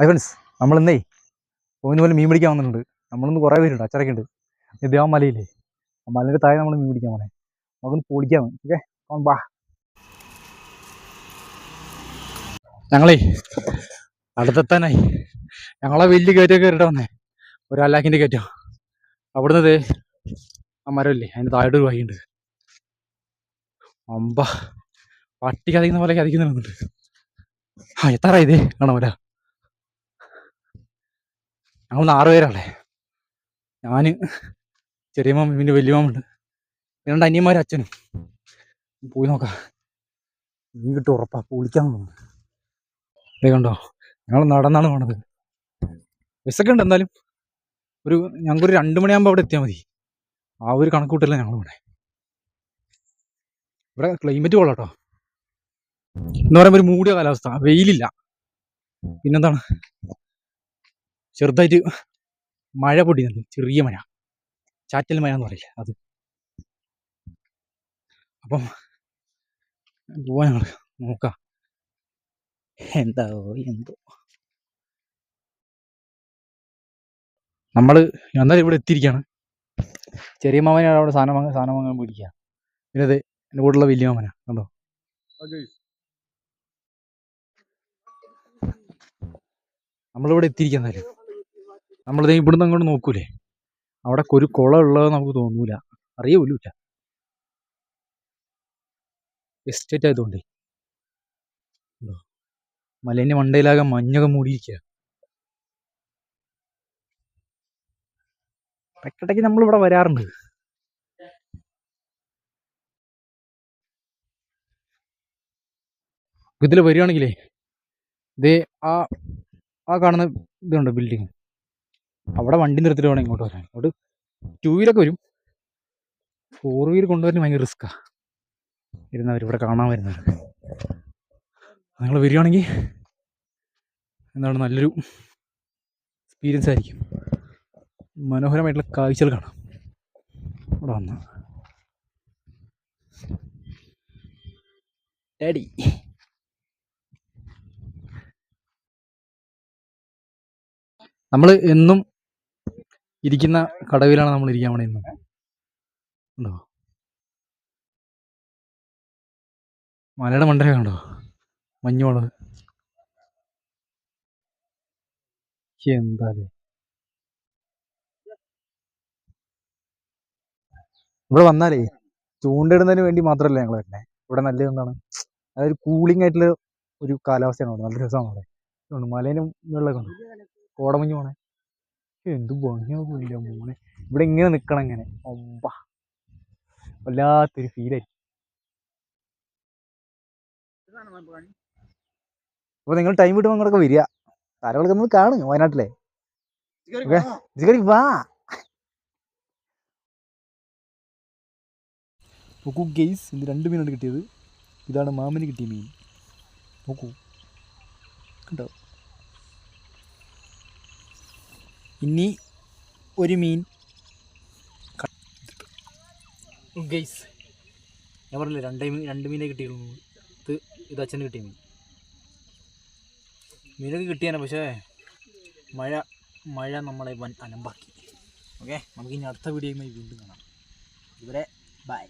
Friends നമ്മളിന്നേ പോകുന്ന പോലെ മീൻ പിടിക്കാൻ വന്നിട്ടുണ്ട്. നമ്മളിന്ന് കുറേ പേരുണ്ട് അച്ചടക്കുണ്ട് ആ മലയില്ലേ? മലയുടെ താഴെ നമ്മൾ മീൻ പിടിക്കാൻ പോണേ. നമുക്കൊന്ന് പൊളിക്കാം ഓക്കെ ബാ ഞങ്ങളേ അടുത്തെത്താനായി. ഞങ്ങളെ വലിയ കയറ്റം കയറിട്ട് വന്നേ. ഒരു അലാക്കിന്റെ കയറ്റം അവിടുന്ന് ആ മരമില്ലേ? അതിന്റെ ഒരു വഴിയുണ്ട്. അമ്പ. പട്ടി കതിക്കുന്ന പോലെ കതിക്കുന്നുണ്ട് ആ എത്താറായി ഇതേ കാണാൻ വരാ ഞങ്ങൾ ആറ് പേരാണല്ലേ ഞാൻ ചെറിയ മാമ പിന്നെ വലിയ മാമുണ്ട് രണ്ട് അനിയന്മാരും അച്ഛനും. പോയി നോക്കാം. മീൻ കിട്ടും ഉറപ്പാ. പൊളിക്കാൻ കണ്ടോ? ഞങ്ങൾ നടന്നാണ് പോണത്. ബസ്സൊക്കെ ഉണ്ട് എന്തായാലും. ഒരു ഞങ്ങൾക്കൊരു രണ്ട് മണിയാകുമ്പോൾ അവിടെ എത്തിയാൽ മതി. ആ ഒരു കണക്കൂട്ടല്ല ഞങ്ങൾ ഇവിടെ ഇവിടെ ക്ലൈമറ്റ് കൊള്ളാം കേട്ടോ എന്ന് പറയുമ്പോൾ ഒരു മൂടിയ കാലാവസ്ഥ. വെയിലില്ല. പിന്നെന്താണ്? ചെറുതായിട്ട് മഴ പൊടിയുന്നുണ്ട് ചെറിയ മഴ. ചാറ്റൽ മഴ എന്ന് പറയില്ല അത്. അപ്പം പോവാ ഞങ്ങൾ നോക്കാം. എന്താവോ എന്തോ. നമ്മൾ എന്നാലും ഇവിടെ എത്തിയിരിക്കുകയാണ് ചെറിയ മാമനാണ് അവിടെ സാധനം വാങ്ങാൻ സാധനം വാങ്ങാൻ പിടിക്കുക പിന്നെ അതെ എന്റെ കൂടെയുള്ള വലിയ മാമനാണ് കണ്ടോ? നമ്മളിവിടെ എത്തിയിരിക്കുക എന്നാലും നമ്മളിത് ഇവിടുന്ന് അങ്ങോട്ട് നോക്കൂലേ? അവിടെ ഒരു കുളം ഉള്ളത് നമുക്ക് തോന്നൂല. അറിയൂല എസ്റ്റേറ്റ് ആയതുകൊണ്ടേ. മലേന്റെ മണ്ടയിലാകെ മഞ്ഞൊക്കെ മൂടിയിരിക്കുക ഇടയ്ക്കിടയ്ക്ക് നമ്മളിവിടെ വരാറുണ്ട്. ഇതിൽ വരികയാണെങ്കിലേ ഇതേ ആ ആ കാണുന്ന ഇതുണ്ട് ബിൽഡിങ് അവിടെ വണ്ടി നിർത്തിട്ട് വേണം ഇങ്ങോട്ട് വരാൻ. ഇങ്ങോട്ട് ടൂ വീലൊക്കെ വരും. ഫോർ വീലർ കൊണ്ടുവരാൻ ഭയങ്കര റിസ്ക്കാണ് ഇരുന്നവർ ഇവിടെ കാണാൻ വരുന്നവർ നിങ്ങൾ വരികയാണെങ്കിൽ എന്താണ് നല്ലൊരു എക്സ്പീരിയൻസ് ആയിരിക്കും. മനോഹരമായിട്ടുള്ള കാഴ്ചകൾ കാണാം. ഇവിടെ വന്ന. ഡാഡി നമ്മൾ എന്നും ഇരിക്കുന്ന കടവിലാണ് നമ്മൾ ഇരിക്കാൻ വേണ്ടി ഇന്നും ഉണ്ടോ? മലയുടെ മണ്ടര കണ്ടോ? മഞ്ഞുള്ളത് എന്താ ഇവിടെ വന്നാലേ ചൂണ്ടിടുന്നതിന് വേണ്ടി മാത്രമല്ല ഞങ്ങൾ വരുന്നത് ഇവിടെ നല്ല എന്താണ്? അതായത് കൂളിംഗ് ആയിട്ടുള്ള ഒരു കാലാവസ്ഥയാണ് നല്ല രസമാണ് അവിടെ. മലേനും വെള്ളമൊക്കെ ഉണ്ട്. കോടമഞ്ഞ് പോണേ. എന്ത് ഭംഗിയാവില്ല മോനെ. ഇവിടെ ഇങ്ങനെ നിൽക്കണം ഇങ്ങനെ. ഒമ്പ വല്ലാത്തൊരു ഫീലായിരിക്കും അപ്പോൾ നിങ്ങൾ ടൈം കിട്ടുമ്പോൾ അങ്ങോട്ടൊക്കെ വരിക. താരങ്ങളൊക്കെ നമ്മൾ കാണും വയനാട്ടിലെ. ഓക്കെ? വാ. നോക്കൂ ഗെയ്സ് ഇത് രണ്ട് മീനാണ് കിട്ടിയത്. ഇതാണ് മാമന് കിട്ടിയ മീൻ. നോക്കൂ. കണ്ടോ? ഇനി ഒരു മീൻ ഗെയ്സ് ഞാൻ പറഞ്ഞില്ല രണ്ട് മീൻ രണ്ട് മീനെ കിട്ടിയുള്ളൂ ഇത് ഇത് അച്ഛന് കിട്ടിയ മീൻ. മീനൊക്കെ കിട്ടിയാണ് പക്ഷേ മഴ മഴ നമ്മളെ വൻ അലമ്പാക്കി. ഓക്കെ നമുക്ക് ഇനി അടുത്ത വീഡിയോയുമായി വീണ്ടും കാണാം. ഇവരെ ബൈ